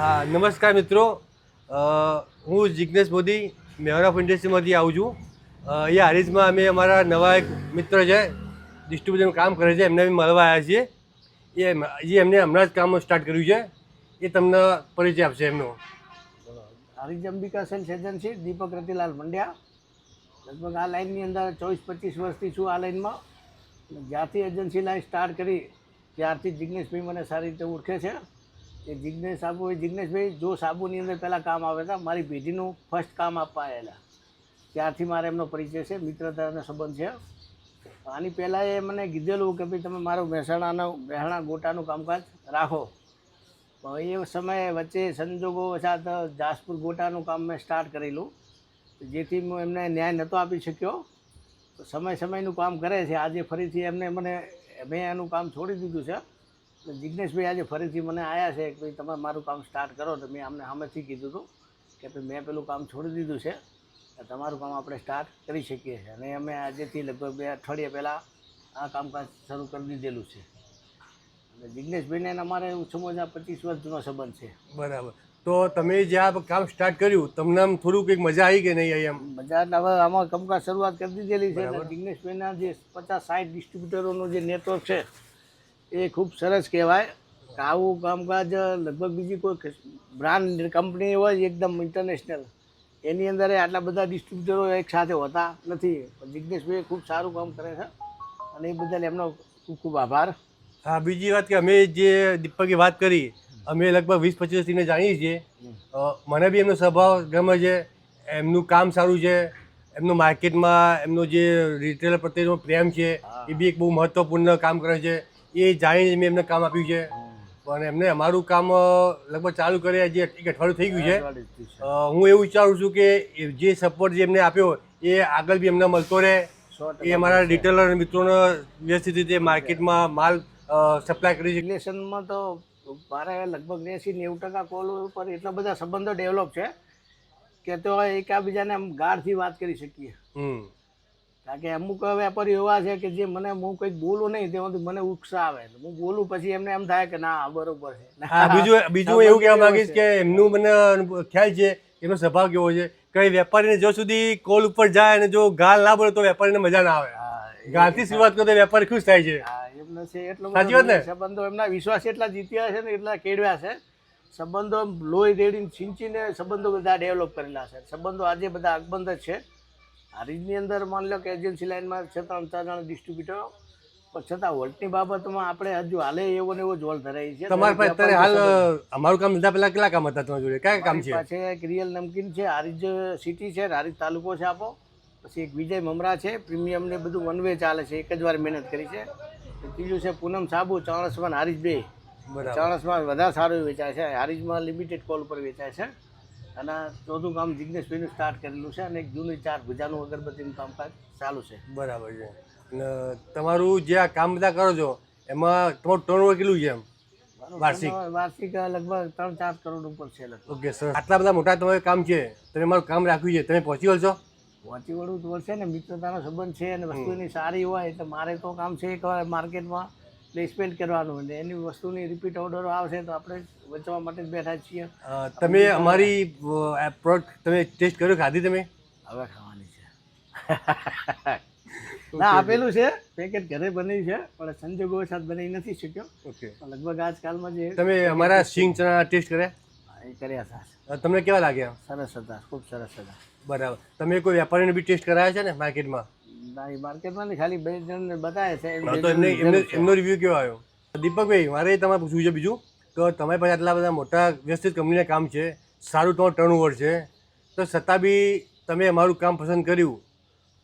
હા, નમસ્કાર મિત્રો. હું જિજ્ઞેશ મોદી ઓફ ઇન્ડસ્ટ્રીમાંથી આવું છું. અહીંયા હારીજમાં અમે અમારા નવા એક મિત્ર છે ડિસ્ટ્રીબ્યુશન કામ કરે છે, એમને બી મળવા આવ્યા છીએ. એ જે એમને હમણાં જ કામ સ્ટાર્ટ કર્યું છે. એ તમને પરિચય આપશે એમનો. હરિજ અંબિકા સેલ્સ એજન્સી, દીપક રતિલાલ મંડ્યા લગભગ આ લાઇનની અંદર ચોવીસ પચીસ વર્ષથી છું આ લાઇનમાં જ્યારથી એજન્સી લાઇન સ્ટાર્ટ કરી, ત્યારથી જિજ્ઞેશભાઈ મને સારી રીતે ઓળખે છે. એ જિજ્ઞેશ સાબુ, એ જિજ્ઞેશભાઈ જો સાબુની અંદર પહેલાં કામ આવે હતા મારી પેઢીનું ફર્સ્ટ કામ આપવા આવેલા. ત્યારથી મારે એમનો પરિચય છે મિત્રતાનો સંબંધ છે. આની પહેલાં એ મને કીધેલું કે ભાઈ તમે મારું મહેસાણાનું, મહેસાણા ગોટાનું કામકાજ રાખો. એ સમયે વચ્ચે સંજોગો વસાત જાસપુર ગોટાનું કામ મેં સ્ટાર્ટ કરેલું. જેથી હું એમને ન્યાય નહોતો આપી શક્યો. સમય સમયનું કામ કરે છે. આજે ફરીથી એમને મને, મેં એનું કામ છોડી દીધું છે. જિજ્ઞેશભાઈ આજે ફરીથી મને આવ્યા છે કે ભાઈ તમે મારું કામ સ્ટાર્ટ કરો. તો મેં અમને સામેથી કીધું હતું કે ભાઈ મેં પેલું કામ છોડી દીધું છે. તમારું કામ આપણે સ્ટાર્ટ કરી શકીએ છીએ. અને અમે આજેથી લગભગ બે અઠવાડિયા પહેલાં આ કામકાજ શરૂ કરી દીધેલું છે. અને જિજ્ઞેશભાઈને અમારે ઓછામાં ઓછા પચીસ વર્ષ જૂનો સંબંધ છે. બરાબર. તો તમે જે આ કામ સ્ટાર્ટ કર્યું તમને આમ થોડું કંઈક મજા આવી કે નહીં એમ મજા હવે આમાં કામકાજ શરૂઆત કરી દીધેલી છે. જિજ્ઞેશભાઈના જે પચાસ સાઠ ડિસ્ટ્રીબ્યુટરોનું જે નેટવર્ક છે એ ખૂબ સરસ કહેવાય. આવું કામકાજ લગભગ બીજી કોઈ બ્રાન્ડ કંપની હોય એકદમ ઇન્ટરનેશનલ એની અંદર આટલા બધા ડિસ્ટ્રીબ્યુટરો એક સાથે હોતા નથી. પણ જિજ્ઞેશભાઈ ખૂબ સારું કામ કરે છે અને એ બદલ એમનો ખૂબ ખૂબ આભાર. હા બીજી વાત કે અમે જે દીપકે વાત કરી અમે લગભગ વીસ પચીસ વર્ષથી જાણીએ છીએ. મને બી એમનો સ્વભાવ ગમે છે એમનું કામ સારું છે એમનું માર્કેટમાં એમનો જે રિટેલર પ્રત્યેનો પ્રેમ છે એ બી એક બહુ મહત્ત્વપૂર્ણ કામ કરે છે. એ જાણીને મેં એમને કામ આપ્યું છે. પણ એમને અમારું કામ લગભગ ચાલુ કરે જે એક અઠવાડિયું થઈ ગયું છે. હું એવું વિચારું છું કે જે સપોર્ટ જે એમને આપ્યો એ આગળ બી એમને મળતો રહે. એ અમારા રિટેલર મિત્રોને વ્યવસ્થિત રીતે માર્કેટમાં માલ સપ્લાય કરી છે રિલેશનમાં તો મારે લગભગ એસી નેવું ટકા કોલ ઉપર એટલા બધા સંબંધો ડેવલપ છે કે તો એકાબીજાને આમ ગાઢથી વાત કરી શકીએ. કારણ કે અમુક વેપારીઓ એવા છે કે જે મને હું કંઈક બોલું નહીં તેમાંથી મને ઉત્સાહ આવે. હું બોલું પછી એમને એમ થાય કે ના આ બરોબર છે. બીજું બીજું એવું કહેવા માંગીશ કે એમનું મને ખ્યાલ છે એમનો સ્વભાવ કેવો છે કઈ વેપારીને જો સુધી કોલ ઉપર જાય અને જો ગાલ ના બોલે તો વેપારીને મજા ના આવે. હા, ગાળથી શરૂઆત કરો વેપારી ખુશ થાય છે. હા, છે એટલો સાચી વાત ને? સંબંધો એમના વિશ્વાસ એટલા જીત્યા છે ને એટલા કેળવ્યા છે. સંબંધો લોહી રેડીને છીંચીને સંબંધો બધા ડેવલપ કરેલા છે. સંબંધો આજે બધા અકબંધ જ છે. આ રીતની અંદર માની લો કે એજન્સી લાઇનમાં છે ત્રણ ચાર જણા ડિસ્ટ્રીબ્યુટરો પણ છતાં વોલ્ટની બાબતમાં આપણે હજુ હાલે એવો ને એવો જ વોલ્ટ ધરાય છે. તમારા પાસે અત્યારે હાલ અમારું કામ લીધા પહેલાં કેટલા કામ હતા તમારી જોડે? કયા કામ છે? પાસે એક રિયલ નમકીન છે હારીજ સિટી છે હારીજ તાલુકો છે આપો પછી એક વિજય મમરા છે પ્રીમિયમ ને બધું વન વે ચાલે છે એક જ વાર મહેનત કરી છે. ત્રીજું છે પૂનમ સાબુ ચાણસમાં હારીજ બે. ચાણસમાં વધારે સારું વેચાય છે હારીજમાં લિમિટેડ કોલ પર વેચાય છે. અને ચોથું કામ જિજ્ઞેશભાઈનું સ્ટાર્ટ કરેલું છે અને એક જૂની ચાર ભુજાનું અગરબત્તીનું કામકાજ ચાલુ છે. બરાબર છે. અને તમારું જે આ કામ બધા કરો છો એમાં તમારું ટર્નઓવર કેટલું છે એમ? વાર્ષિક? વાર્ષિક લગભગ ત્રણ ચાર કરોડ ઉપર છે ઓકે સર આટલા બધા મોટા તમારું કામ છે તમે મારું કામ રાખ્યું છે તમે પહોંચી વળશો પહોંચી વળવું તો વળશે ને મિત્રતાનો સંબંધ છે અને વસ્તુની સારી હોય એટલે મારે તો કામ છે એક માર્કેટમાં. પ્લેસમેન્ટ કરવાનું અને એની વસ્તુની રિપીટ ઓર્ડરો આવશે તો આપણે વચવા માટે જ બેઠા છીએ. તમે અમારી પ્રોડક્ટ તમે ટેસ્ટ કર્યો ખાધી તમે? હવે ખાવાની છે. ના આપેલું છે. પેકેટ ઘરે બની છે પણ સંજોગો સાથે બનાવી નથી શક્યો. ઓકે લગભગ આજકાલમાં જે તમે અમારા સિંગ ચણા ટેસ્ટ કર્યા? એ કર્યા હતા. તમને કેવા લાગ્યા? સરસ હતા ખૂબ સરસ હતા. બરાબર. તમે કોઈ વેપારીને બી ટેસ્ટ કરાયા છે ને માર્કેટમાં ના એ માર્કેટમાં નહીં ખાલી બે જણને બતાવે છે તો એમને એમને એમનો રિવ્યૂ કેવો આવ્યો? દીપકભાઈ મારે તમારે પૂછવું છે બીજું તો તમારી પાસે આટલા બધા મોટા વ્યવસ્થિત કંપનીના કામ છે સારું તમારું ટર્નઓવર છે તો છતાં બી તમે અમારું કામ પસંદ કર્યું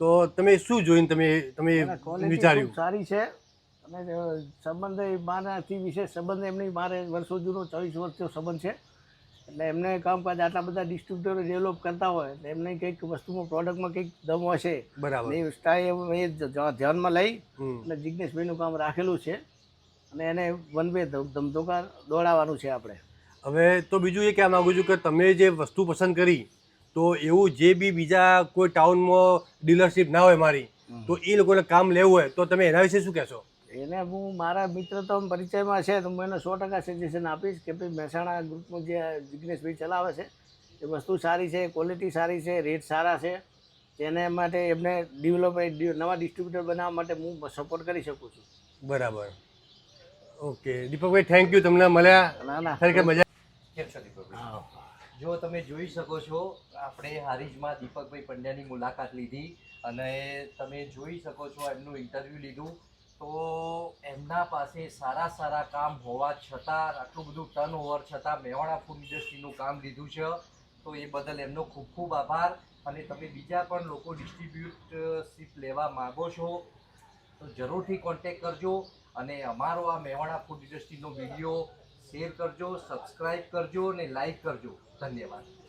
તો તમે શું જોઈને તમે તમે વિચાર્યું? સારી છે અને સંબંધ એ મારાથી વિશેષ સંબંધ એમની મારે વર્ષો જૂનો ચોવીસ વર્ષનો સંબંધ છે એટલે એમને કામકાજ આટલા બધા ડિસ્ટ્રીબ્યુટરો ડેવલપ કરતા હોય એટલે એમને કંઈક વસ્તુમાં પ્રોડક્ટમાં કંઈક દમ હશે બરાબર. એ સ્ટાઇલ એ ધ્યાનમાં લઈ. અને જિજ્ઞેશભાઈનું કામ રાખેલું છે. અને એને વન વે ધમધોકા દોડાવવાનું છે આપણે. હવે તો બીજું એ કહેવા માગું છું કે તમે જે વસ્તુ પસંદ કરી તો એવું જે બી બીજા કોઈ ટાઉનમાં ડીલરશીપ ના હોય મારી તો એ લોકોને કામ લેવું હોય તો તમે એના વિશે શું કહેશો? એને હું મારા મિત્ર તો પરિચયમાં છે તો હું એને સો ટકા સજેશન આપીશ કે ભાઈ મહેસાણા ગ્રુપનું જે જિગ્નેશભાઈ ચલાવે છે એ વસ્તુ સારી છે ક્વોલિટી સારી છે રેટ સારા છે તેને માટે એમને ડેવલપ નવા ડિસ્ટ્રીબ્યુટર બનાવવા માટે હું સપોર્ટ કરી શકું છું. બરાબર. ઓકે. દીપકભાઈ થેન્ક યુ તમને મળ્યા. ના ના. ખરેખર મજા કેમ છો દીપકભાઈ? હા. જો તમે જોઈ શકો છો આપણે હારીજમાં દીપકભાઈ પંડ્યાની મુલાકાત લીધી અને તમે જોઈ શકો છો એમનું ઇન્ટરવ્યૂ લીધું. તો એમના પાસે સારા સારા કામ હોવા છતાં, આટલું બધું ટર્ન ઓવર છતાં મેવાડા ફૂડ ઇન્ડસ્ટ્રીનું કામ લીધું છે, તો એ બદલ એમનો ખૂબ ખૂબ આભાર. અને તમે બીજા પણ લોકો ડિસ્ટ્રીબ્યુટરશીપ લેવા માગો છો, તો જરૂરથી કોન્ટેક કરજો. અને અમારો આ મેવાડા ફૂડ ઇન્ડસ્ટ્રીનો વીડિયો શેર કરજો સબસ્ક્રાઈબ કરજો અને લાઈક કરજો. ધન્યવાદ.